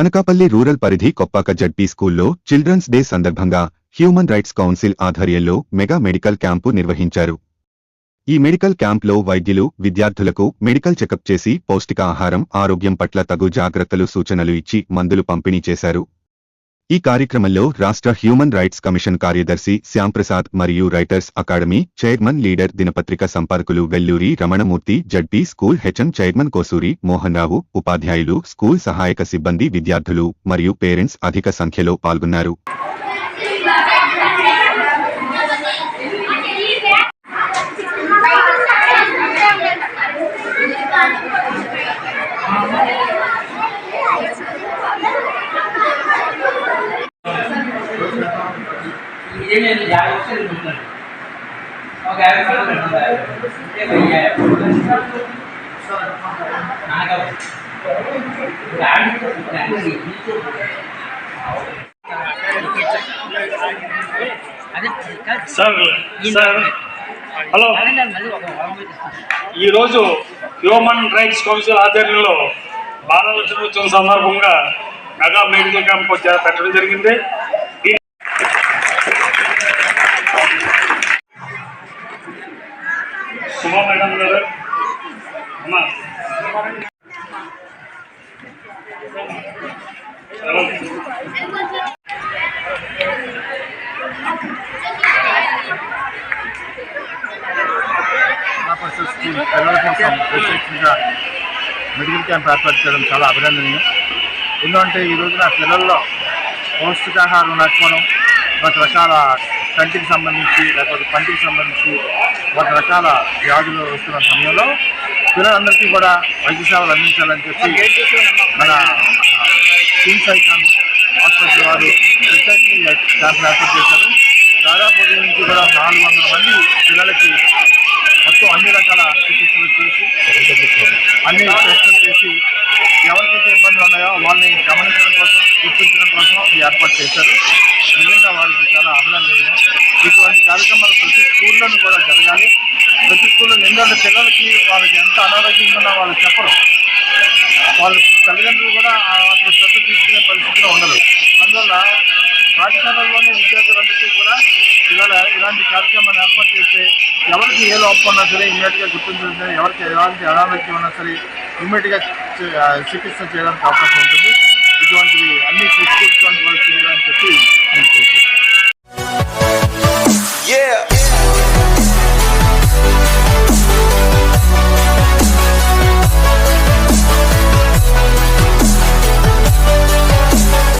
Anakapalli rural పరిధి Koppaka ZP స్కూల్లో children's day సందర్భంగా హ్యూమన్ రైట్స్ కౌన్సిల్ ఆధ్వర్యంలో మెగా మెడికల్ క్యాంపు నిర్వహించారు. ఈ మెడికల్ క్యాంప్లో వైద్యులు విద్యార్థులకు మెడికల్ చెకప్ చేసి పౌష్టికాహారం ఆరోగ్యం పట్ల తగు జాగ్రత్తలు సూచనలు ఇచ్చి మందులు పంపిణీ చేశారు. ఈ కార్యక్రమంలో రాష్ట్ర హ్యూమన్ రైట్స్ కమిషన్ కార్యదర్శి శ్యాంప్రసాద్ మరియు రైటర్స్ అకాడమీ చైర్మన్ లీడర్ దినపత్రిక సంపర్కులు Velluri Ramanamurthy ZP school HM chairman Kosuri Mohan Rao ఉపాధ్యాయులు స్కూల్ సహాయక సిబ్బంది విద్యార్థులు మరియు పేరెంట్స్ అధిక సంఖ్యలో పాల్గొన్నారు. ఇదే నేను యాభై లక్షలు పెట్టుకున్నాను ఒక యాభై రూపాయలు పెట్టుకున్నాను ये भैया నాగా అదే సార్ సార్ హలో. ఈరోజు హ్యూమన్ రైట్స్ కౌన్సిల్ ఆధ్వర్యంలో బాలలక్ష్మి దినోత్సవం సందర్భంగా మెగా మెడికల్ క్యాంప్ పెట్టడం జరిగింది. శుభ మేడం గారు. అమ్మా. స్కూల్ పిల్లల కోసం ప్రత్యేకంగా మెడికల్ క్యాంప్ ఏర్పాటు చేయడం చాలా అభినందనీయం. ఎందుకంటే ఈ రోజున పిల్లల్లో పౌష్టికాహారం లేకపోవడం రకరకాల కంటికి సంబంధించి లేకపోతే పంటికి సంబంధించి రకరకాల వ్యాధులు వస్తున్న సమయంలో పిల్లలందరికీ కూడా వైద్య సేవలు అందించాలని చెప్పి మన కిమ్స్ ఐకాన్ హాస్పిటల్ వారు ప్రత్యేకంగా ఏర్పాటు చేశారు. దాదాపు ఉదయం నుంచి కూడా నాలుగు వందల మంది పిల్లలకి మొత్తం అన్ని రకాల చికిత్సలు చేసి అన్ని టెస్టులు చేసి ఎవరికైతే ఇబ్బందులు ఉన్నాయో వాళ్ళని గమనించడం కోసం గుర్తించడం కోసం ఏర్పాటు చేశారు. నిజంగా వారికి చాలా అభినందనీయం. ఇటువంటి కార్యక్రమాలు ప్రతి స్కూళ్ళను కూడా జరగాలి. ప్రతి స్కూల్లో ఎందుకంటే పిల్లలకి వాళ్ళకి ఎంత అనారోగ్యంగా ఉన్నా వాళ్ళు చెప్పరు. వాళ్ళ తల్లిదండ్రులు కూడా అతను శ్రద్ధ తీసుకునే పరిస్థితిలో ఉండదు అందువల్ల పాఠశాలల్లోనే విద్యార్థులందరికీ కూడా ఇవాళ ఇలాంటి కార్యక్రమాన్ని ఏర్పాటు చేస్తే ఎవరికి ఏ లోపం ఉన్నా సరే ఇమ్మీడియట్గా గుర్తించడం ఎవరికి ఎలాంటి అనారోగ్యం ఉన్నా సరే ఇమ్మీడియట్గా చికిత్స చేయడానికి అవకాశం ఉంటుంది. ఇటువంటివి అన్ని తీసుకుంటానికి కూడా చేయాలని చెప్పి నేను